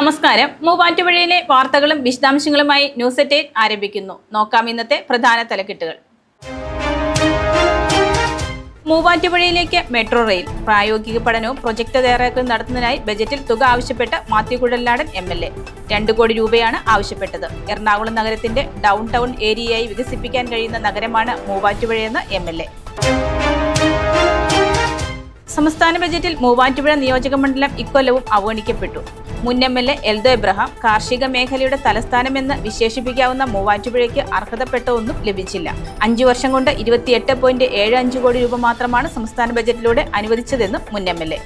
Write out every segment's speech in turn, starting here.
നമസ്കാരം. മൂവാറ്റുപുഴയിലെ വാർത്തകളും വിശദാംശങ്ങളുമായി ന്യൂസ് എറ്റേറ്റ് ആരംഭിക്കുന്നു. നോക്കാം ഇന്നത്തെ പ്രധാന തലക്കെട്ടുകൾ. മൂവാറ്റുപുഴയിലേക്ക് മെട്രോ റെയിൽ. പ്രായോഗിക പഠനവും പ്രൊജക്ട് തയ്യാറാക്കലും നടത്തുന്നതിനായി ബജറ്റിൽ തുക ആവശ്യപ്പെട്ട് Mathew Kuzhalnadan M L A. രണ്ട് കോടി രൂപയാണ് ആവശ്യപ്പെട്ടത്. എറണാകുളം നഗരത്തിന്റെ ഡൗൺ ടൗൺ ഏരിയയായി വികസിപ്പിക്കാൻ കഴിയുന്ന നഗരമാണ് മൂവാറ്റുപുഴയെന്ന് എം എൽ എ. സംസ്ഥാന ബജറ്റിൽ മൂവാറ്റുപുഴ നിയോജക മണ്ഡലം ഇക്കൊല്ലവും അവഗണിക്കപ്പെട്ടു. മുൻ M L A Eldho Abraham കാർഷിക മേഖലയുടെ തലസ്ഥാനമെന്ന് വിശേഷിപ്പിക്കാവുന്ന മൂവാറ്റുപുഴയ്ക്ക് അർഹതപ്പെട്ട ഒന്നും ലഭിച്ചില്ല. അഞ്ചു വർഷം കൊണ്ട് ഇരുപത്തിയെട്ട് പോയിന്റ് ഏഴ് അഞ്ച് കോടി രൂപ മാത്രമാണ് സംസ്ഥാന ബജറ്റിലൂടെ അനുവദിച്ചതെന്നും മുൻ എം എൽ എ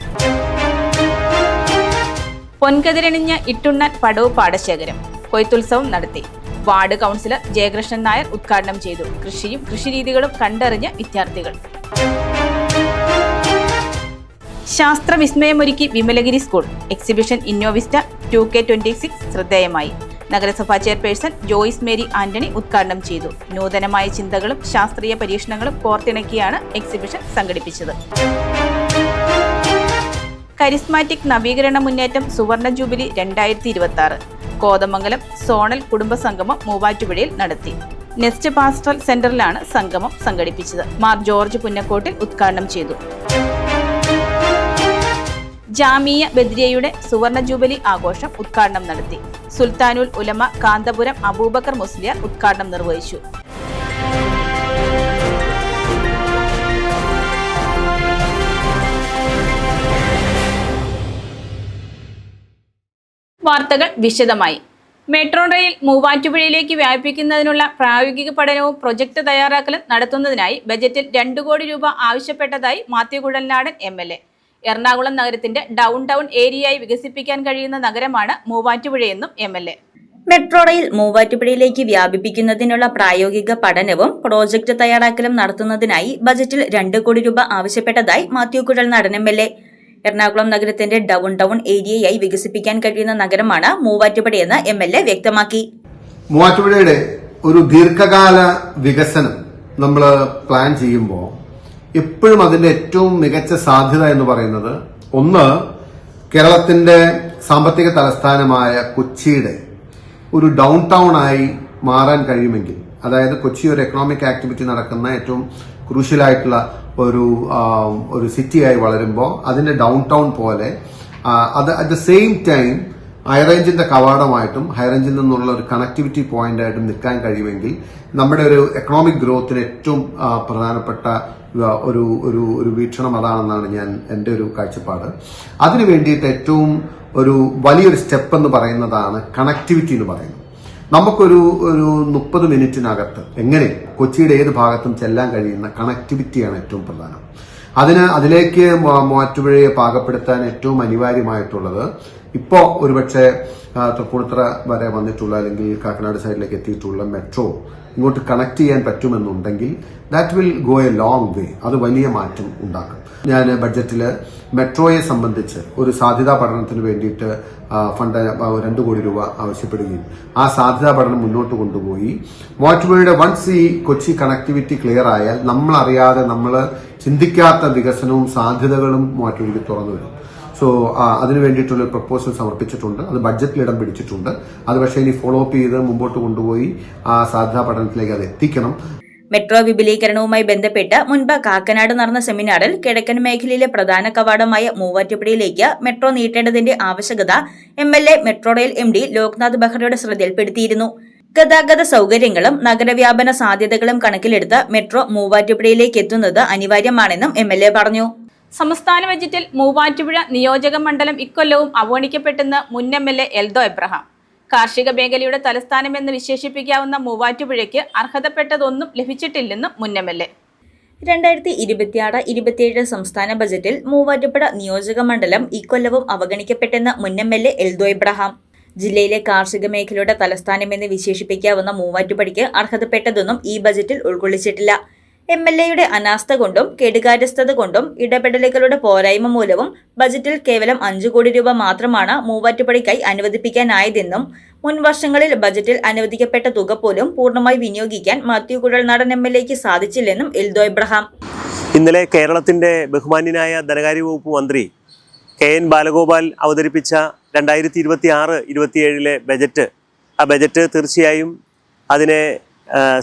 പൊൻകതിരണിഞ്ഞ ഇട്ടുണ്ണാൻ പടവ് പാടശേഖരം കൊയ്ത്തുത്സവം നടത്തി. വാർഡ് കൗൺസിലർ ജയകൃഷ്ണൻ നായർ ഉദ്ഘാടനം ചെയ്തു. കൃഷിയും കൃഷിരീതികളും കണ്ടറിഞ്ഞ വിദ്യാർത്ഥികൾ. ശാസ്ത്ര വിസ്മയമൊരുക്കി Vimalagiri school. Exhibition Innovista two K twenty six ശ്രദ്ധേയമായി. നഗരസഭാ ചെയർപേഴ്സൺ ജോയിസ് മേരി ആന്റണി ഉദ്ഘാടനം ചെയ്തു. നൂതനമായ ചിന്തകളും ശാസ്ത്രീയ പരീക്ഷണങ്ങളും കോർത്തിണക്കിയാണ് എക്സിബിഷൻ സംഘടിപ്പിച്ചത്. കരിസ്മാറ്റിക് നവീകരണ മുന്നേറ്റം സുവർണ ജൂബിലി രണ്ടായിരത്തി ഇരുപത്തി ആറ് കോതമംഗലം സോണൽ കുടുംബ സംഗമം മൂവാറ്റുപുഴയിൽ നടത്തി. നെസ്റ്റ് പാസ്റ്റൽ സെന്ററിലാണ് സംഗമം സംഘടിപ്പിച്ചത്. മാർ ജോർജ് പുന്നക്കോട്ടിൽ ഉദ്ഘാടനം ചെയ്തു. ജാമിയ ബദ്രിയയുടെ സുവർണ ജൂബിലി ആഘോഷം ഉദ്ഘാടനം നടത്തി. സുൽത്താനുൽ ഉലമ കാന്തപുരം അബൂബക്കർ മുസ്ലിയാർ ഉദ്ഘാടനം നിർവഹിച്ചു. വാർത്തകൾ വിശദമായി. മെട്രോ റെയിൽ മൂവാറ്റുപുഴയിലേക്ക് വ്യാപിപ്പിക്കുന്നതിനുള്ള പ്രായോഗിക പഠനവും പ്രൊജക്ട് തയ്യാറാക്കലും നടത്തുന്നതിനായി ബജറ്റിൽ രണ്ടു കോടി രൂപ ആവശ്യപ്പെട്ടതായി മാത്യു കുഴൽനാടൻ എം എറണാകുളം നഗരത്തിന്റെ ഡൗൺ ടൗൺ ഏരിയയായി വികസിപ്പിക്കാൻ കഴിയുന്ന നഗരമാണ് മൂവാറ്റുപുഴയെന്നും M L A. Metro rail മൂവാറ്റുപുഴയിലേക്ക് വ്യാപിപ്പിക്കുന്നതിനുള്ള പ്രായോഗിക പഠനവും പ്രോജക്റ്റ് തയ്യാറാക്കലും നടത്തുന്നതിനായി ബജറ്റിൽ രണ്ട് കോടി രൂപ ആവശ്യപ്പെട്ടതായി മാത്യു കുഴൽ നടൻ എം എൽ എ. എറണാകുളം നഗരത്തിന്റെ ഡൗൺ ടൗൺ ഏരിയയായി വികസിപ്പിക്കാൻ കഴിയുന്ന നഗരമാണ് മൂവാറ്റുപുഴയെന്ന് എം എൽ എ വ്യക്തമാക്കി. മൂവാറ്റുപുഴയുടെ ഒരു ദീർഘകാല വികസനം നമ്മൾ പ്ലാൻ ചെയ്യുമ്പോൾ എപ്പോഴും അതിന്റെ ഏറ്റവും മികച്ച സാധ്യത എന്ന് പറയുന്നത് ഒന്ന് കേരളത്തിന്റെ സാമ്പത്തിക തലസ്ഥാനമായ കൊച്ചിയുടെ ഒരു ഡൗൺ ടൗൺ ആയി മാറാൻ കഴിയുമെങ്കിൽ അതായത് കൊച്ചി ഒരു എക്കണോമിക് ആക്ടിവിറ്റി നടക്കുന്ന ഏറ്റവും ക്രൂഷ്യലായിട്ടുള്ള ഒരു ഒരു സിറ്റിയായി വളരുമ്പോൾ അതിന്റെ ഡൗൺ ടൗൺ പോലെ അത് അറ്റ് ദ സെയിം ടൈം ഹൈറേഞ്ചിന്റെ കവാടമായിട്ടും ഹൈറേഞ്ചിൽ നിന്നുള്ള ഒരു കണക്ടിവിറ്റി പോയിന്റായിട്ടും നിൽക്കാൻ കഴിയുമെങ്കിൽ നമ്മുടെ ഒരു എക്കണോമിക് ഗ്രോത്തിന് ഏറ്റവും പ്രധാനപ്പെട്ട ഒരു ഒരു ഒരു വീക്ഷണം അതാണെന്നാണ് ഞാൻ എന്റെ ഒരു കാഴ്ചപ്പാട്. അതിനു വേണ്ടിയിട്ട് ഏറ്റവും ഒരു വലിയൊരു സ്റ്റെപ്പ് എന്ന് പറയുന്നതാണ് കണക്ടിവിറ്റി എന്ന് പറയുന്നത്. നമുക്കൊരു ഒരു മുപ്പത് മിനിറ്റിനകത്ത് എങ്ങനെ കൊച്ചിയുടെ ഏത് ഭാഗത്തും ചെല്ലാൻ കഴിയുന്ന കണക്ടിവിറ്റിയാണ് ഏറ്റവും പ്രധാനം. അതിന് അതിലേക്ക് മൂവാറ്റുപുഴയെ പാകപ്പെടുത്താൻ ഏറ്റവും അനിവാര്യമായിട്ടുള്ളത് ഇപ്പോൾ ഒരുപക്ഷെ തൃപ്പൂണിത്തുറ വരെ വന്നിട്ടുള്ള അല്ലെങ്കിൽ കാക്കനാട് സൈഡിലേക്ക് എത്തിയിട്ടുള്ള മെട്രോ ഇങ്ങോട്ട് കണക്ട് ചെയ്യാൻ പറ്റുമെന്നുണ്ടെങ്കിൽ that will go a long way അത് വലിയ മാറ്റം ഉണ്ടാക്കും. ഞാൻ ബഡ്ജറ്റിൽ മെട്രോയെ സംബന്ധിച്ച് ഒരു സാധ്യതാ പഠനത്തിന് വേണ്ടിയിട്ട് ഫണ്ട് രണ്ട് കോടി രൂപ ആവശ്യപ്പെടുകയും ആ സാധ്യതാ പഠനം മുന്നോട്ട് കൊണ്ടുപോയി. മൂവാറ്റുപുഴയുടെ വൺസ് ഈ കൊച്ചി കണക്ടിവിറ്റി ക്ലിയർ ആയാൽ നമ്മളറിയാതെ നമ്മൾ ചിന്തിക്കാത്ത വികസനവും സാധ്യതകളും മൂവാറ്റുപുഴയ്ക്ക് തുറന്നു വരും. സോ അതിനു വേണ്ടിയിട്ടുള്ള പ്രപ്പോസൽ സമർപ്പിച്ചിട്ടുണ്ട്. അത് ബഡ്ജറ്റിൽ ഇടം പിടിച്ചിട്ടുണ്ട്. അത് പക്ഷേ ഇനി ഫോളോ അപ്പ് ചെയ്ത് മുമ്പോട്ട് കൊണ്ടുപോയി ആ സാധ്യതാ പഠനത്തിലേക്ക് അത് എത്തിക്കണം. മെട്രോ വിപുലീകരണവുമായി ബന്ധപ്പെട്ട് മുൻപ് കാക്കനാട് നടന്ന സെമിനാറിൽ കിഴക്കൻ മേഖലയിലെ പ്രധാന കവാടമായ മൂവാറ്റുപുഴയിലേക്ക് മെട്രോ നീട്ടേണ്ടതിന്റെ ആവശ്യകത M L A metro rail M D Loknath ബെഹ്റയുടെ ശ്രദ്ധയിൽപ്പെടുത്തിയിരുന്നു. ഗതാഗത സൗകര്യങ്ങളും നഗരവ്യാപന സാധ്യതകളും കണക്കിലെടുത്ത് മെട്രോ മൂവാറ്റുപുഴയിലേക്ക് എത്തുന്നത് അനിവാര്യമാണെന്നും എ പറഞ്ഞു. സംസ്ഥാന ബജറ്റിൽ മൂവാറ്റുപുഴ നിയോജക മണ്ഡലം ഇക്കൊല്ലവും അവഗണിക്കപ്പെട്ടെന്ന് മുൻ M L A Eldho Abraham. കാർഷിക മേഖലയുടെ തലസ്ഥാനമെന്ന് വിശേഷിപ്പിക്കാവുന്ന മൂവാറ്റുപുഴയ്ക്ക് അർഹതപ്പെട്ടതൊന്നും ലഭിച്ചിട്ടില്ലെന്നും മുൻ എം എൽ എ. രണ്ടായിരത്തി ഇരുപത്തിയാറ് ഇരുപത്തിയേഴ് സംസ്ഥാന ബജറ്റിൽ മൂവാറ്റുപുഴ നിയോജക മണ്ഡലം ഇക്കൊല്ലവും അവഗണിക്കപ്പെട്ടെന്ന് മുൻ M L A Eldho Abraham. ജില്ലയിലെ കാർഷിക മേഖലയുടെ തലസ്ഥാനമെന്ന് വിശേഷിപ്പിക്കാവുന്ന മൂവാറ്റുപടിക്ക് അർഹതപ്പെട്ടതൊന്നും ഈ ബജറ്റിൽ ഉൾക്കൊള്ളിച്ചിട്ടില്ല. എം എൽ എയുടെ അനാസ്ഥ കൊണ്ടും കെടുകാര്യസ്ഥത കൊണ്ടും ഇടപെടലുകളുടെ പോരായ്മ മൂലവും ബജറ്റിൽ കേവലം അഞ്ചു കോടി രൂപ മാത്രമാണ് മൂവാറ്റുപടിക്കായി അനുവദിപ്പിക്കാനായതെന്നും മുൻ വർഷങ്ങളിൽ ബജറ്റിൽ അനുവദിക്കപ്പെട്ട തുക പോലും പൂർണമായി വിനിയോഗിക്കാൻ മാത്യു കുഴൽനാടൻ എം എൽ എക്ക് സാധിച്ചില്ലെന്നും എൽദോ ഇബ്രഹാം. ഇന്നലെ കേരളത്തിന്റെ ബഹുമാന്യനായ ധനകാര്യ വകുപ്പ് മന്ത്രി കെ എൻ ബാലഗോപാൽ അവതരിപ്പിച്ച രണ്ടായിരത്തി ഇരുപത്തി ആറ് ഇരുപത്തിയേഴിലെ ബജറ്റ് ആ ബജറ്റ് തീർച്ചയായും അതിനെ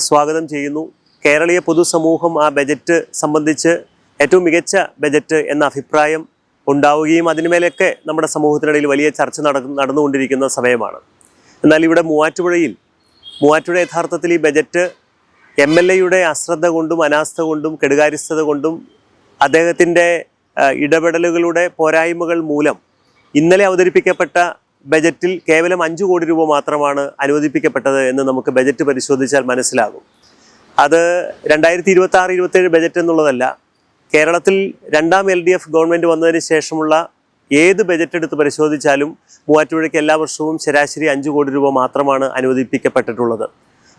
സ്വാഗതം ചെയ്യുന്നു. കേരളീയ പൊതുസമൂഹം ആ ബജറ്റ് സംബന്ധിച്ച് ഏറ്റവും മികച്ച ബജറ്റ് എന്ന അഭിപ്രായം ഉണ്ടാവുകയും അതിനുമേലൊക്കെ നമ്മുടെ സമൂഹത്തിനിടയിൽ വലിയ ചർച്ച നടന്നു നടന്നുകൊണ്ടിരിക്കുന്ന സമയമാണ്. എന്നാൽ ഇവിടെ മൂവാറ്റുപുഴയിൽ മൂവാറ്റുപുഴ യഥാർത്ഥത്തിൽ ഈ ബജറ്റ് എം എൽ എയുടെ അശ്രദ്ധ കൊണ്ടും അനാസ്ഥ കൊണ്ടും കെടുകാര്യസ്ഥത കൊണ്ടും അദ്ദേഹത്തിന്റെ ഇടപെടലുകളുടെ പോരായ്മകൾ മൂലം ഇന്നലെ അവതരിപ്പിക്കപ്പെട്ട ബജറ്റിൽ കേവലം അഞ്ച് കോടി രൂപ മാത്രമാണ് അനുവദിപ്പിക്കപ്പെട്ടത് എന്ന് നമുക്ക് ബജറ്റ് പരിശോധിച്ചാൽ മനസ്സിലാകും. അത് രണ്ടായിരത്തി ഇരുപത്തി ആറ് ഇരുപത്തേഴ് ബജറ്റ് എന്നുള്ളതല്ല. കേരളത്തിൽ രണ്ടാം എൽ ഡി എഫ് ഗവൺമെന്റ് വന്നതിന് ശേഷമുള്ള ഏത് ബജറ്റ് എടുത്ത് പരിശോധിച്ചാലും മൂവാറ്റുപുഴയ്ക്ക് എല്ലാ വർഷവും ശരാശരി അഞ്ച് കോടി രൂപ മാത്രമാണ് അനുവദിപ്പിക്കപ്പെട്ടിട്ടുള്ളത്.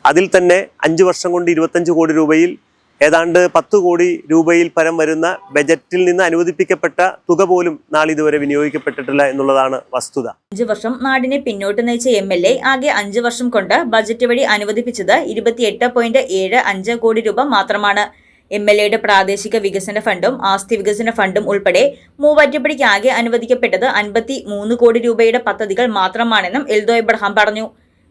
അതിൽ തന്നെ അഞ്ച് വർഷം കൊണ്ട് ഇരുപത്തഞ്ച് കോടി രൂപയിൽ ഏതാണ്ട് പത്ത് കോടി രൂപയിൽ പരം വരുന്ന ബജറ്റിൽ നിന്ന് അനുവദിപ്പിക്കപ്പെട്ട തുക പോലും നാളിതുവരെ വിനിയോഗിക്കപ്പെട്ടിട്ടില്ല എന്നുള്ളതാണ് വസ്തുത. അഞ്ചു വർഷം നാടിനെ പിന്നോട്ട് നയിച്ച എം എൽ എ ആകെ അഞ്ചു വർഷം കൊണ്ട് ബജറ്റ് വഴി അനുവദിപ്പിച്ചത് ഇരുപത്തിയെട്ട് പോയിന്റ് ഏഴ് അഞ്ച് കോടി രൂപ മാത്രമാണ്. എം എൽ എയുടെ പ്രാദേശിക വികസന ഫണ്ടും ആസ്തി വികസന ഫണ്ടും ഉൾപ്പെടെ മൂവാറ്റുപടിക്ക് ആകെ അനുവദിക്കപ്പെട്ടത് അൻപത്തി മൂന്ന് കോടി രൂപയുടെ പദ്ധതികൾ മാത്രമാണെന്നും എൽദോ എബ്രഹാം പറഞ്ഞു.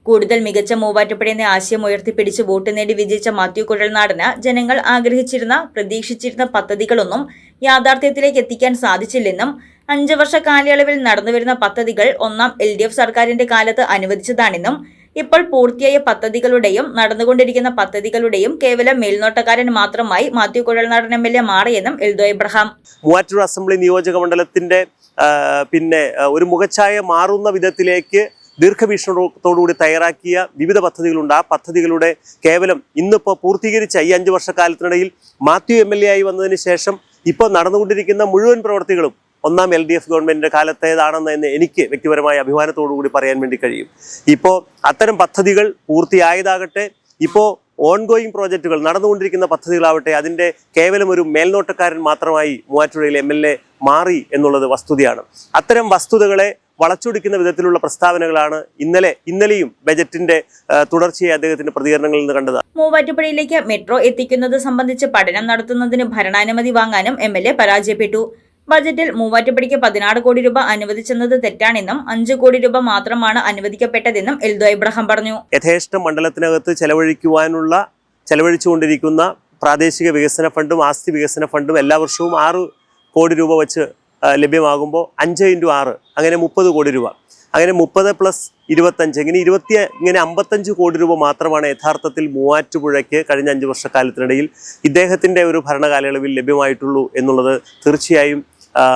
കൂടുതൽ മികച്ച മൂവാറ്റുപുഴ എന്ന ആശയം ഉയർത്തിപ്പിടിച്ച് വോട്ട് നേടി വിജയിച്ച മാത്യു കുഴൽനാടന് ജനങ്ങൾ ആഗ്രഹിച്ചിരുന്ന പ്രതീക്ഷിച്ചിരുന്ന പദ്ധതികളൊന്നും യാഥാർത്ഥ്യത്തിലേക്ക് എത്തിക്കാൻ സാധിച്ചില്ലെന്നും അഞ്ചു വർഷ കാലയളവിൽ നടന്നുവരുന്ന പദ്ധതികൾ ഒന്നാം എൽ ഡി എഫ് സർക്കാരിന്റെ കാലത്ത് അനുവദിച്ചതാണെന്നും ഇപ്പോൾ പൂർത്തിയായ പദ്ധതികളുടെയും നടന്നുകൊണ്ടിരിക്കുന്ന പദ്ധതികളുടെയും കേവലം മേൽനോട്ടക്കാരൻ മാത്രമായി Mathew Kuzhalnadan M L A മാറിയെന്നും എൽദോ എബ്രഹാം. മൂവാറ്റൂർ അസംബ്ലി നിയോജക മണ്ഡലത്തിന്റെ പിന്നെ ഒരു മുഖച്ഛായ മാറുന്ന വിധത്തിലേക്ക് ദീർഘവീക്ഷണത്തോടുകൂടി തയ്യാറാക്കിയ വിവിധ പദ്ധതികളുണ്ട്. ആ പദ്ധതികളുടെ കേവലം ഇന്നിപ്പോൾ പൂർത്തീകരിച്ച ഈ അഞ്ച് വർഷക്കാലത്തിനിടയിൽ മാത്യു എം എൽ എ ആയി വന്നതിന് ശേഷം ഇപ്പോൾ നടന്നുകൊണ്ടിരിക്കുന്ന മുഴുവൻ പ്രവർത്തികളും ഒന്നാം എൽ ഡി എഫ് ഗവൺമെന്റിന്റെ കാലത്തേതാണെന്ന് തന്നെ എനിക്ക് വ്യക്തിപരമായ അഭിമാനത്തോടു കൂടി പറയാൻ വേണ്ടി കഴിയും. ഇപ്പോൾ അത്തരം പദ്ധതികൾ പൂർത്തിയായതാകട്ടെ ഇപ്പോൾ ഓൺഗോയിങ് പ്രോജക്റ്റുകൾ നടന്നുകൊണ്ടിരിക്കുന്ന പദ്ധതികളാവട്ടെ അതിന്റെ കേവലം ഒരു മേൽനോട്ടക്കാരൻ മാത്രമായി മൂവാറ്റുപുഴയിൽ എം എൽ എ മാറി എന്നുള്ളത് വസ്തുതയാണ്. അത്തരം വസ്തുതകളെ വളച്ചൊടിക്കുന്ന വിധത്തിലുള്ള പ്രസ്താവനകളാണ് ഇന്നലെ ഇന്നലെയും ബജറ്റിന്റെ തുടർച്ചയായി അദ്ദേഹത്തിന്റെ പ്രതികരണങ്ങളിൽ നിന്ന് കണ്ടത്. മൂവാറ്റുപുഴയിലേക്ക് മെട്രോ എത്തിക്കുന്നത് സംബന്ധിച്ച് പഠനം നടത്തുന്നതിന് ഭരണാനുമതി വാങ്ങാനും എം പരാജയപ്പെട്ടു. ബജറ്റിൽ മൂവാറ്റുപടിക്ക് പതിനാറ് കോടി രൂപ അനുവദിച്ചെന്നത് തെറ്റാണെന്നും അഞ്ച് കോടി രൂപ മാത്രമാണ് അനുവദിക്കപ്പെട്ടതെന്നും എൽദോ ഇബ്രഹാം പറഞ്ഞു. യഥേഷ്ടം മണ്ഡലത്തിനകത്ത് ചെലവഴിക്കുവാനുള്ള ചെലവഴിച്ചുകൊണ്ടിരിക്കുന്ന പ്രാദേശിക വികസന ഫണ്ടും ആസ്തി വികസന ഫണ്ടും എല്ലാ വർഷവും ആറ് കോടി രൂപ വെച്ച് ലഭ്യമാകുമ്പോൾ അഞ്ച് ഇന്റു ആറ് അങ്ങനെ മുപ്പത് കോടി രൂപ. അങ്ങനെ മുപ്പത് പ്ലസ് ഇരുപത്തഞ്ച് ഇങ്ങനെ ഇരുപത്തി ഇങ്ങനെ അമ്പത്തഞ്ച് കോടി രൂപ മാത്രമാണ് യഥാർത്ഥത്തിൽ മൂവാറ്റുപുഴയ്ക്ക് കഴിഞ്ഞ അഞ്ച് വർഷക്കാലത്തിനിടയിൽ ഇദ്ദേഹത്തിന്റെ ഒരു ഭരണകാലയളവിൽ ലഭ്യമായിട്ടുള്ളൂ എന്നുള്ളത് തീർച്ചയായും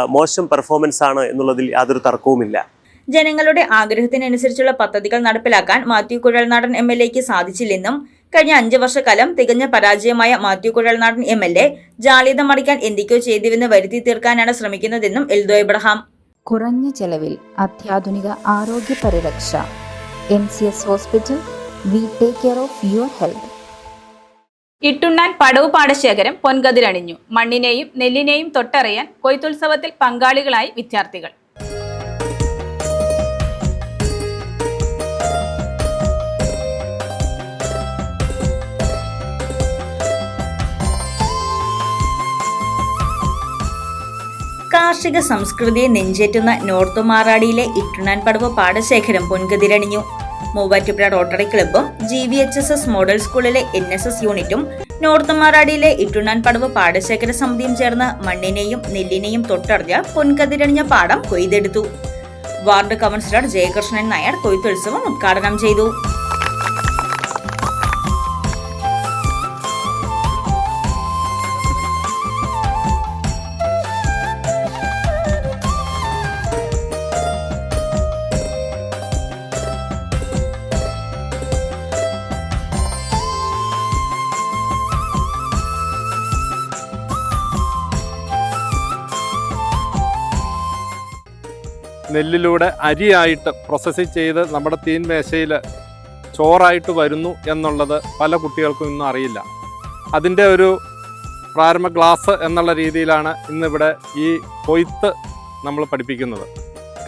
മോശം പെർഫോമൻസ് ആണ് എന്നുള്ളതിൽ യാതൊരു തർക്കവുമില്ല. ജനങ്ങളുടെ ആഗ്രഹത്തിനനുസരിച്ചുള്ള പദ്ധതികൾ നടപ്പിലാക്കാൻ മാത്യു കുഴൽനാടൻ എം എൽ എക്ക് സാധിച്ചില്ലെന്നും കഴിഞ്ഞ അഞ്ച് വർഷക്കാലം തികഞ്ഞ പരാജയമായ Mathew Kuzhalnadan M L A ജാളിയത മറിക്കാൻ എന്തൊക്കെയോ ചെയ്തുവെന്ന് വരുത്തി തീർക്കാനാണ് ശ്രമിക്കുന്നതെന്നും എൽദോ ഇബ്രഹാം കുറഞ്ഞ ചെലവിൽ അത്യാധുനിക ആരോഗ്യ പരിരക്ഷ. M C S hospital we take care of your health. ഇട്ടുണ്ണാൻ പടവ് പാടശേഖരം പൊൻകതിരണിഞ്ഞു. മണ്ണിനെയും നെല്ലിനെയും തൊട്ടറിയാൻ കൊയ്ത്തുത്സവത്തിൽ പങ്കാളികളായി വിദ്യാർത്ഥികൾ. കാർഷിക സംസ്കൃതിയെ നെഞ്ചേറ്റുന്ന നോർത്ത് മാറാടിയിലെ ഇട്ടുണാൻ പടവ് പാടശേഖരം പൊൻകതിരണിഞ്ഞു. Muvattupuzha rotary ക്ലബ്ബും G V H S S model സ്കൂളിലെ എൻ എസ് എസ് യൂണിറ്റും നോർത്ത് മാറാടിയിലെ ഇട്ടുണാൻ പടവ് പാടശേഖര സമിതിയും ചേർന്ന് മണ്ണിനെയും നെല്ലിനെയും തൊട്ടറിഞ്ഞ പൊൻകതിരണിഞ്ഞ പാടം കൊയ്തെടുത്തു. വാർഡ് കൗൺസിലർ ജയകൃഷ്ണൻ നായർ കൊയ്ത്തുത്സവം ഉദ്ഘാടനം ചെയ്തു. നെല്ലിലൂടെ അരിയായിട്ട് പ്രോസസ്സ് ചെയ്ത് നമ്മുടെ തീൻ മേശയിൽ ചോറായിട്ട് വരുന്നു എന്നുള്ളത് പല കുട്ടികൾക്കും ഇന്നും അറിയില്ല. അതിന്റെ ഒരു പ്രാരംഭ ക്ലാസ് എന്നുള്ള രീതിയിലാണ് ഇന്നിവിടെ ഈ കൊയ്ത്ത് നമ്മൾ പഠിപ്പിക്കുന്നത്.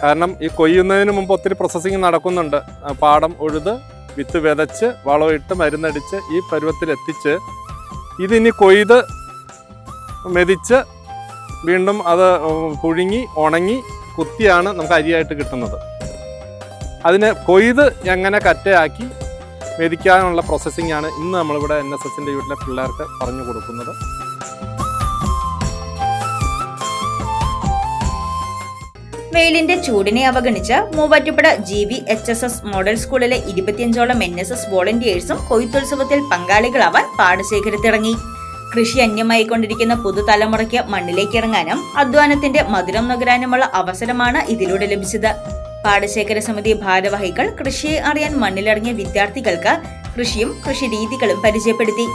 കാരണം ഈ കൊയ്യുന്നതിന് മുമ്പ് ഒത്തിരി പ്രോസസ്സിങ് നടക്കുന്നുണ്ട്. പാടം ഉഴുത് വിത്ത് വിതച്ച് വളമിട്ട് മരുന്നടിച്ച് ഈ പരുവത്തിലെത്തിച്ച് ഇതിനി കൊയ്ത് മെതിച്ച് വീണ്ടും അത് പുഴുങ്ങി ഉണങ്ങി കുത്തിയാണ് നമുക്ക് അരിയായിട്ട് കിട്ടുന്നത്. അതിന് കൊയ്ത് എങ്ങനെ കറ്റയാക്കി മെതിക്കാനുള്ള പ്രോസസ്സിംഗ് ആണ് ഇന്ന് നമ്മളിവിടെ എൻ എസ് എസിന്റെ വീട്ടിലെ പിള്ളേർക്ക് പറഞ്ഞു കൊടുക്കുന്നത്. വെയിലിന്റെ ചൂടിനെ അവഗണിച്ച് Muvattupuzha G V H S S model സ്കൂളിലെ ഇരുപത്തിയഞ്ചോളം എൻ എസ് എസ് വോളണ്ടിയേഴ്സും കൊയ്ത്തുത്സവത്തിൽ പങ്കാളികളാവാൻ പാടശേഖരത്തിറങ്ങി. കൃഷി അന്യമായിക്കൊണ്ടിരിക്കുന്ന പുതുതലമുറയ്ക്ക് മണ്ണിലേക്ക് ഇറങ്ങാനും അധ്വാനത്തിന്റെ മധുരം നുകരാനുമുള്ള അവസരമാണ് ഇതിലൂടെ ലഭിച്ചത്. പാടശേഖര സമിതി ഭാരവാഹികൾ കൃഷിയെ അറിയാൻ മണ്ണിലിറങ്ങിയ വിദ്യാർത്ഥികൾക്ക് കൃഷിയും കൃഷി രീതികളും പരിചയപ്പെടുത്തി.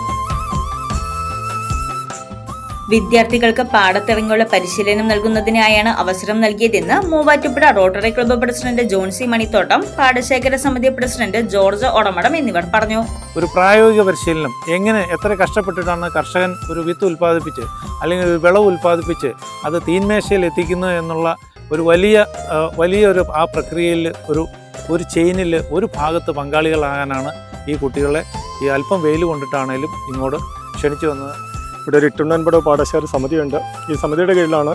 വിദ്യാർത്ഥികൾക്ക് പാടത്തിറങ്ങിയുള്ള പരിശീലനം നൽകുന്നതിനായാണ് അവസരം നൽകിയതെന്ന് Muvattupuzha rotary club president Johnsy Manithottam പാടശേഖര സമിതി പ്രസിഡന്റ് ജോർജ് ഒടമടം എന്നിവർ പറഞ്ഞു. ഒരു പ്രായോഗിക പരിശീലനം എങ്ങനെ എത്ര കഷ്ടപ്പെട്ടിട്ടാണ് കർഷകൻ ഒരു വിത്ത് ഉൽപ്പാദിപ്പിച്ച് അല്ലെങ്കിൽ ഒരു വിളവ് ഉൽപ്പാദിപ്പിച്ച് അത് തീന്മേശയിൽ എത്തിക്കുന്നു എന്നുള്ള ഒരു വലിയ വലിയ വലിയൊരു ആ പ്രക്രിയയിൽ ഒരു ഒരു ചെയിനിൽ ഒരു ഭാഗത്ത് പങ്കാളികളാകാനാണ് ഈ കുട്ടികളെ ഈ അല്പം വെയിൽ കൊണ്ടിട്ടാണേലും ഇങ്ങോട്ട് ക്ഷണിച്ചു വന്നത്. ഇവിടെ ഒരു ഇട്ടുണ്ണൻപട പാടശേഖര സമിതിയുണ്ട്. ഈ സമിതിയുടെ കീഴിലാണ്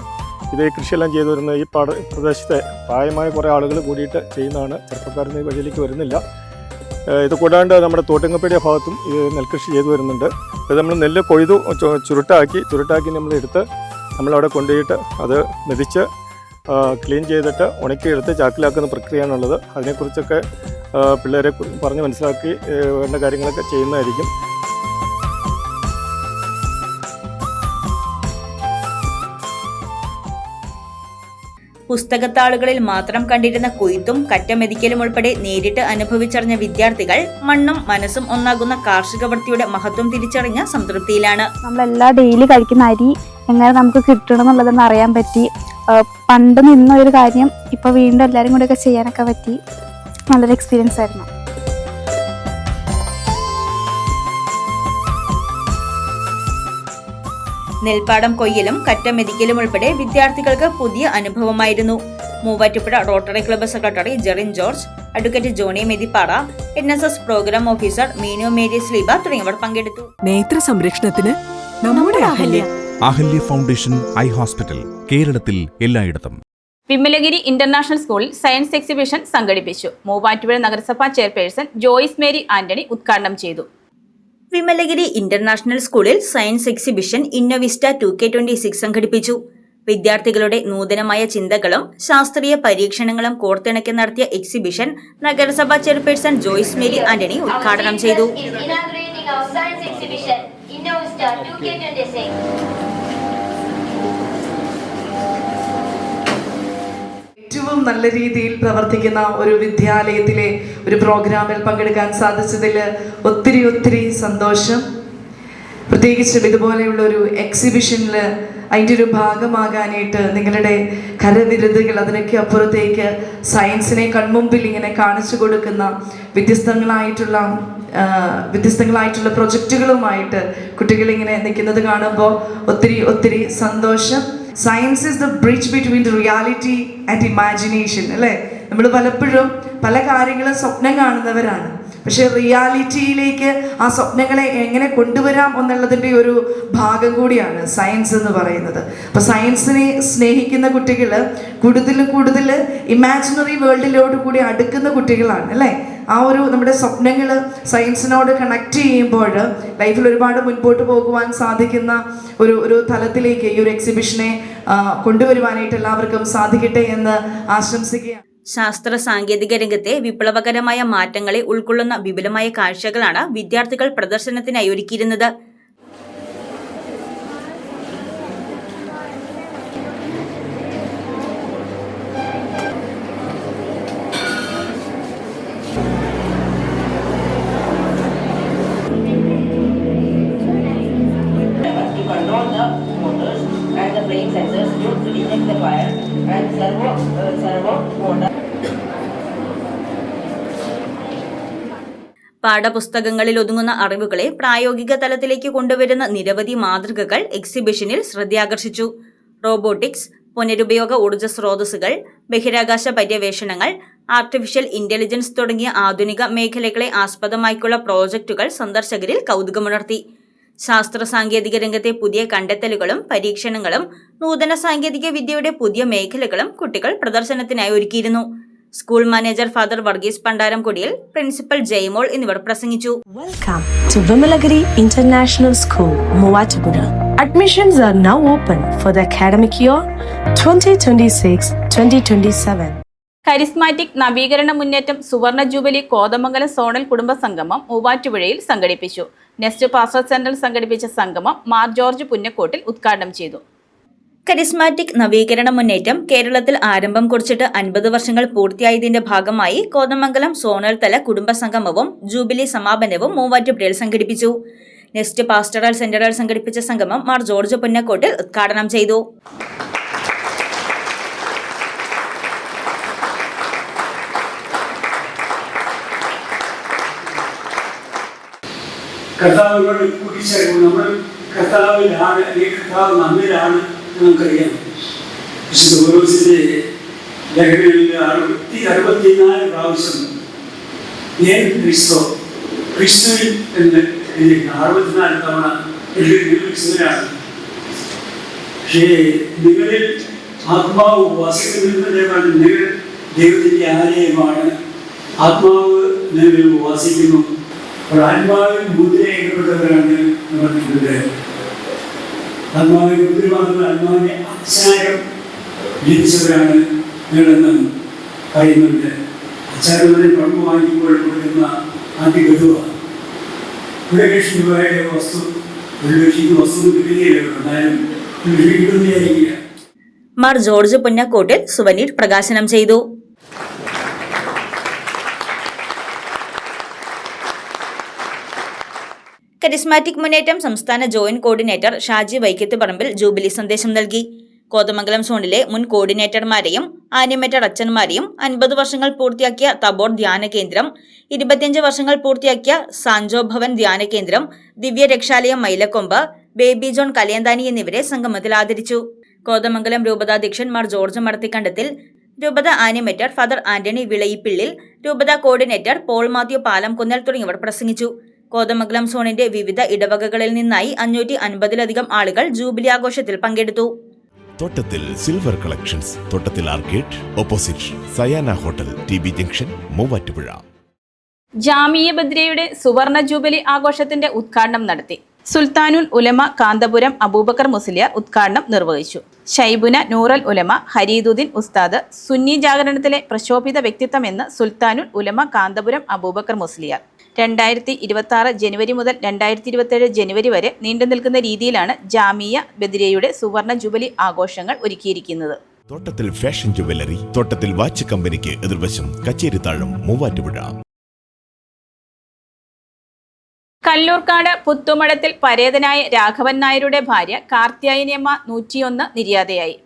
ഇത് കൃഷിയെല്ലാം ചെയ്തു വരുന്നത്. ഈ പാട പ്രദേശത്തെ പ്രായമായ കുറേ ആളുകൾ കൂടിയിട്ട് ചെയ്യുന്നതാണ്. ചെറുപ്പക്കാരൊന്നും വഴിയിലേക്ക് വരുന്നില്ല. ഇത് കൂടാണ്ട് നമ്മുടെ തോട്ടിങ്ങപ്പേടിയ ഭാഗത്തും ഇത് നെൽകൃഷി ചെയ്തു വരുന്നുണ്ട്. ഇത് നമ്മൾ നെല്ല് കൊയ്തു ചുരുട്ടാക്കി. ചുരുട്ടാക്കി നമ്മൾ എടുത്ത് നമ്മളവിടെ കൊണ്ടുപോയിട്ട് അത് മെതിച്ച് ക്ലീൻ ചെയ്തിട്ട് ഉണക്കിയെടുത്ത് ചാക്കിലാക്കുന്ന പ്രക്രിയയാണുള്ളത്. അതിനെക്കുറിച്ചൊക്കെ പിള്ളേരെ പറഞ്ഞ് മനസ്സിലാക്കി വേണ്ട കാര്യങ്ങളൊക്കെ ചെയ്യുന്നതായിരിക്കും. പുസ്തകത്താളുകളിൽ മാത്രം കണ്ടിരുന്ന കൊയ്ത്തും കറ്റമെതിക്കലും ഉൾപ്പെടെ നേരിട്ട് അനുഭവിച്ചറിഞ്ഞ വിദ്യാർത്ഥികൾ മണ്ണും മനസ്സും ഒന്നാകുന്ന കാർഷിക വൃത്തിയുടെ മഹത്വം തിരിച്ചറിഞ്ഞ സംതൃപ്തിയിലാണ്. നമ്മളെല്ലാ ഡെയിലി കഴിക്കുന്ന അരി എങ്ങനെ നമുക്ക് കിട്ടണം എന്നുള്ളതെന്ന് അറിയാൻ പറ്റി. പണ്ട് നിന്ന ഒരു കാര്യം ഇപ്പൊ വീണ്ടും എല്ലാരും കൂടെ ഒക്കെ ചെയ്യാനൊക്കെ പറ്റി. നല്ലൊരു എക്സ്പീരിയൻസ് ആയിരുന്നു. നെൽപ്പാടം കൊയ്യലും കറ്റമെതിക്കലും ഉൾപ്പെടെ വിദ്യാർത്ഥികൾക്ക് പുതിയ അനുഭവമായിരുന്നു. Muvattupuzha rotary club secretary Jerin George advocate Johny Methippara N S S programme officer Meenu Mary Sleeba തുടങ്ങിയവർ പങ്കെടുത്തു. നേത്ര സംരക്ഷണത്തിന് നമ്മുടെ Ahalya. Ahalya. Foundation eye hospital കേരളത്തിൽ എല്ലായിടത്തും. വിമലഗിരി ഇന്റർനാഷണൽ സ്കൂളിൽ സയൻസ് എക്സിബിഷൻ സംഘടിപ്പിച്ചു. മൂവാറ്റുപുഴ നഗരസഭാ ചെയർപേഴ്സൺ ജോയിസ് മേരി ആന്റണി ഉദ്ഘാടനം ചെയ്തു. വിമലഗിരി ഇന്റർനാഷണൽ സ്കൂളിൽ science exhibition Innovista two K twenty six സംഘടിപ്പിച്ചു. വിദ്യാർത്ഥികളുടെ നൂതനമായ ചിന്തകളും ശാസ്ത്രീയ പരീക്ഷണങ്ങളും കോർത്തിണക്കി നടത്തിയ എക്സിബിഷൻ നഗരസഭാ ചെയർപേഴ്സൺ ജോയ്സ് മേരി ആന്റണി ഉദ്ഘാടനം ചെയ്തു. ഏറ്റവും നല്ല രീതിയിൽ പ്രവർത്തിക്കുന്ന ഒരു വിദ്യാലയത്തിലെ ഒരു പ്രോഗ്രാമിൽ പങ്കെടുക്കാൻ സാധിച്ചതിൽ ഒത്തിരി ഒത്തിരി സന്തോഷം. പ്രത്യേകിച്ചും ഇതുപോലെയുള്ള ഒരു എക്സിബിഷനിൽ അതിന്റെ ഒരു ഭാഗമാകാനായിട്ട് നിങ്ങളുടെ കരവിരുതുകൾ അതിനൊക്കെ അപ്പുറത്തേക്ക് സയൻസിനെ കൺമുമ്പിൽ ഇങ്ങനെ കാണിച്ചു കൊടുക്കുന്ന വ്യത്യസ്തങ്ങളായിട്ടുള്ള വ്യത്യസ്തങ്ങളായിട്ടുള്ള പ്രൊജക്റ്റുകളുമായിട്ട് കുട്ടികളിങ്ങനെ നിൽക്കുന്നത് കാണുമ്പോൾ ഒത്തിരി ഒത്തിരി സന്തോഷം. Science is the bridge between the reality and imagination അല്ലേ? നമ്മൾ പലപ്പോഴും പല കാര്യങ്ങളും സ്വപ്നം കാണുന്നവരാണ്. പക്ഷെ റിയാലിറ്റിയിലേക്ക് ആ സ്വപ്നങ്ങളെ എങ്ങനെ കൊണ്ടുവരാം എന്നുള്ളതിന്റെ ഒരു ഭാഗം കൂടിയാണ് സയൻസ് എന്ന് പറയുന്നത്. അപ്പോൾ സയൻസിനെ സ്നേഹിക്കുന്ന കുട്ടികൾ കൂടുതൽ കൂടുതൽ ഇമാജിനറി വേൾഡിലോട് കൂടി അടുക്കുന്ന കുട്ടികളാണ് അല്ലേ? ആ ഒരു നമ്മുടെ സ്വപ്നങ്ങൾ സയൻസിനോട് കണക്ട് ചെയ്യുമ്പോൾ ലൈഫിൽ ഒരുപാട് മുൻപോട്ട് പോകുവാൻ സാധിക്കുന്ന ഒരു ഒരു തലത്തിലേക്ക് ഈ ഒരു എക്സിബിഷനെ കൊണ്ടുവരുവാനായിട്ട് എല്ലാവർക്കും സാധിക്കട്ടെ എന്ന് ആശംസിക്കുകയാണ്. ശാസ്ത്ര സാങ്കേതിക രംഗത്തെ വിപ്ലവകരമായ മാറ്റങ്ങളെ ഉൾക്കൊള്ളുന്ന വിപുലമായ കാഴ്ചകളാണ് വിദ്യാർത്ഥികൾ പ്രദർശനത്തിനായി ഒരുക്കിയിരുന്നത്. പാഠപുസ്തകങ്ങളിൽ ഒതുങ്ങുന്ന അറിവുകളെ പ്രായോഗിക തലത്തിലേക്ക് കൊണ്ടുവരുന്ന നിരവധി മാതൃകകൾ എക്സിബിഷനിൽ ശ്രദ്ധയാകർഷിച്ചു. റോബോട്ടിക്സ് പുനരുപയോഗ ഊർജ സ്രോതസ്സുകൾ ബഹിരാകാശ പര്യവേഷണങ്ങൾ ആർട്ടിഫിഷ്യൽ ഇന്റലിജൻസ് തുടങ്ങിയ ആധുനിക മേഖലകളെ ആസ്പദമാക്കിയുള്ള പ്രോജക്റ്റുകൾ സന്ദർശകരിൽ കൗതുകമുണർത്തി. ശാസ്ത്ര സാങ്കേതിക രംഗത്തെ പുതിയ കണ്ടെത്തലുകളും പരീക്ഷണങ്ങളും നൂതന സാങ്കേതിക വിദ്യയുടെ പുതിയ മേഖലകളും കുട്ടികൾ പ്രദർശനത്തിനായി ഒരുക്കിയിരുന്നു. School manager father Varghese Pandaramkodiyil principal Jaimol എന്നിവർ പ്രസംഗിച്ചു welcome to Vimalagiri international school Movatupura. Admissions are now open for the academic year 2026-2027. Charismatic നവീകരണ മുന്നേറ്റം സുവർണ ജൂബിലി കോതമംഗലം സോണൽ കുടുംബ സംഗമം മൂവാറ്റുപുഴയിൽ സംഘടിപ്പിച്ചു നെസ്റ്റ് പാസ്റ്റർ സെൻട്രൽ സംഘടിപ്പിച്ച സംഗമം മാർ ജോർജ് പുന്നക്കോട്ടിൽ ഉദ്ഘാടനം ചെയ്തു കരിസ്മാറ്റിക് നവീകരണ മുന്നേറ്റം കേരളത്തിൽ ആരംഭം കുറിച്ചിട്ട് അൻപത് വർഷങ്ങൾ പൂർത്തിയായതിന്റെ ഭാഗമായി കോതമംഗലം സോണൽ തല കുടുംബ സംഗമവും ജൂബിലി സമാപനവും മൂവാറ്റുപുഴയിൽ സംഘടിപ്പിച്ചു. നെസ്റ്റ് പാസ്റ്ററൽ സെന്ററിൽ സംഘടിപ്പിച്ച സംഗമം മാർ ജോർജ് പുന്നക്കോട്ടിൽ ഉദ്ഘാടനം ചെയ്തു. കർത്താവിനോട് കൂട്ടിച്ചേർക്കും നമ്മൾ കർത്താവിലാണ് അല്ലെങ്കിൽ കർത്താവ് എന്ന് നമുക്കറിയാം. അറുപത്തി അറുപത്തിനാല് പ്രാവശ്യം ക്രിസ്തോ എന്ന് അറുപത്തിനാല് തവണ ക്രിസ്തുവിനാണ്. പക്ഷേ നിങ്ങളിൽ ആത്മാവ് വസിക്കുന്നതിനേക്കാൾ നിങ്ങൾ ദൈവത്തിന്റെ ആലയമാണ്. ആത്മാവ് നിങ്ങളിൽ വസിക്കുന്നു അപ്പോൾ ആത്മാവിൽ മുദ്രയിടപ്പെട്ടവരാണ് നമ്മൾ ആത്മാവിൽ മുദ്ര മാത്രമല്ല ആത്മാവിന്റെ അച്ചാരം ലഭിച്ചവരാണ് നിങ്ങളെന്നും പറയുന്നുണ്ട്. അച്ചാരം തന്നെ പണ്ട് വാങ്ങിക്കുമ്പോൾ കൊടുക്കുന്ന ആദ്യ ഗതുവാണ് വസ്തു മാർ ജോർജ് പുന്നക്കോട്ടിൽ സുവനീർ പ്രകാശനം ചെയ്തു. കരിസ്മാറ്റിക് മുന്നേറ്റം സംസ്ഥാന ജോയിന്റ് കോർഡിനേറ്റർ ഷാജി വൈക്കത്ത് പറമ്പിൽ ജൂബിലി സന്ദേശം നൽകി. കോതമംഗലം സോണിലെ മുൻ കോർഡിനേറ്റർമാരെയും ആനിമേറ്റർ അച്ഛന്മാരെയും അൻപത് വർഷങ്ങൾ പൂർത്തിയാക്കിയ തബോർ ധ്യാന കേന്ദ്രം ഇരുപത്തിയഞ്ച് വർഷങ്ങൾ പൂർത്തിയാക്കിയ സാഞ്ചോ ഭവൻ ധ്യാന കേന്ദ്രം ദിവ്യ രക്ഷാലയം മൈലക്കൊമ്പ് ബേബി ജോൺ കലയന്താനി എന്നിവരെ സംഗമത്തിൽ ആദരിച്ചു. കോതമംഗലം രൂപതാധ്യക്ഷൻ മാർ ജോർജ് മടത്തിക്കണ്ടത്തിൽ രൂപത ആനിമേറ്റർ ഫാദർ ആന്റണി വിളയിപ്പിള്ളിൽ രൂപത കോർഡിനേറ്റർ പോൾ മാത്യു പാലം കുന്നൽ തുടങ്ങിയവർ പ്രസംഗിച്ചു. കോതമംഗലം സോണിന്റെ വിവിധ ഇടവകകളിൽ നിന്നായി അഞ്ഞൂറ്റി അൻപതിലധികം ആളുകൾ ജൂബിലി ആഘോഷത്തിൽ പങ്കെടുത്തു. Thottathil silver collections Thottathil arcade opposite Sayana hotel T B junction Muvattupuzha. Jamia ബദ്രയുടെ സുവർണ ജൂബിലി ആഘോഷത്തിന്റെ ഉദ്ഘാടനം നടത്തി. സുൽത്താനുൽ ഉലമ കാന്തപുരം അബൂബക്കർ മുസ്ലിയാർ ഉദ്ഘാടനം നിർവഹിച്ചു. ഷൈബുന നൂറൽ ഉലമ ഹരീദുദ്ദീൻ ഉസ്താദ് സുന്നി ജാഗരണത്തിലെ പ്രശോഭിത വ്യക്തിത്വമെന്ന് സുൽത്താനുൽ ഉലമ കാന്തപുരം അബൂബക്കർ മുസ്ലിയാർ. രണ്ടായിരത്തി ഇരുപത്തി ആറ് ജനുവരി മുതൽ രണ്ടായിരത്തി ഇരുപത്തേഴ് ജനുവരി വരെ നീണ്ടു നിൽക്കുന്ന രീതിയിലാണ് ജാമിയ ബദിരയുടെ സുവർണ ജൂബിലി ആഘോഷങ്ങൾ ഒരുക്കിയിരിക്കുന്നത്. തോട്ടത്തിൽ ഫാഷൻ ജുവല്ലറി തോട്ടത്തിൽ വാച്ച് കമ്പനിക്ക് എതിർവശം കച്ചേരി കച്ചേരിത്താഴം മൂവാറ്റുപുഴ കല്ലൂർക്കാട് പുത്തുമടത്തിൽ പരേതനായ രാഘവൻ നായരുടെ ഭാര്യ കാർത്യായനിയമ്മ നൂറ്റിയൊന്ന് നിര്യാതയായി.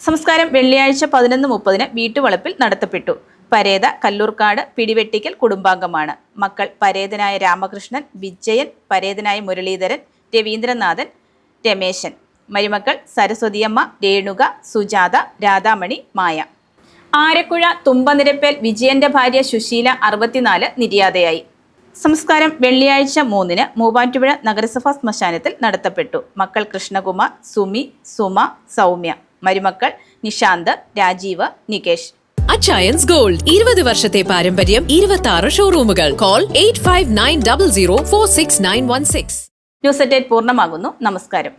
സംസ്കാരം വെള്ളിയാഴ്ച പതിനൊന്ന് മുപ്പതിന് വീട്ടുവളപ്പിൽ നടത്തപ്പെട്ടു. പരേത കല്ലൂർക്കാട് പിടിവെട്ടിക്കൽ കുടുംബാംഗമാണ്. മക്കൾ പരേതനായ രാമകൃഷ്ണൻ വിജയൻ പരേതനായ മുരളീധരൻ രവീന്ദ്രനാഥൻ രമേശൻ. മരുമക്കൾ സരസ്വതിയമ്മ രേണുക സുജാത രാധാമണി മായ. ആരക്കുഴ തുമ്പനിരപ്പേൽ വിജയന്റെ ഭാര്യ സുശീല അറുപത്തിനാല് നിര്യാതയായി. സംസ്കാരം വെള്ളിയാഴ്ച മൂന്നിന് മൂവാറ്റുപുഴ നഗരസഭാ ശ്മശാനത്തിൽ നടത്തപ്പെട്ടു. മക്കൾ കൃഷ്ണകുമാർ സുമി സുമ സൗമ്യ. മരുമക്കൾ നിഷാന്ത് രാജീവ് നികേഷ്. അച്ചയൻസ് ഗോൾഡ് ഇരുപത് വർഷത്തെ പാരമ്പര്യം ഇരുപത്തി ആറ് ഷോറൂമുകൾ call eight five nine double zero four six nine one six news at eight പൂർണമാകുന്നു. നമസ്കാരം.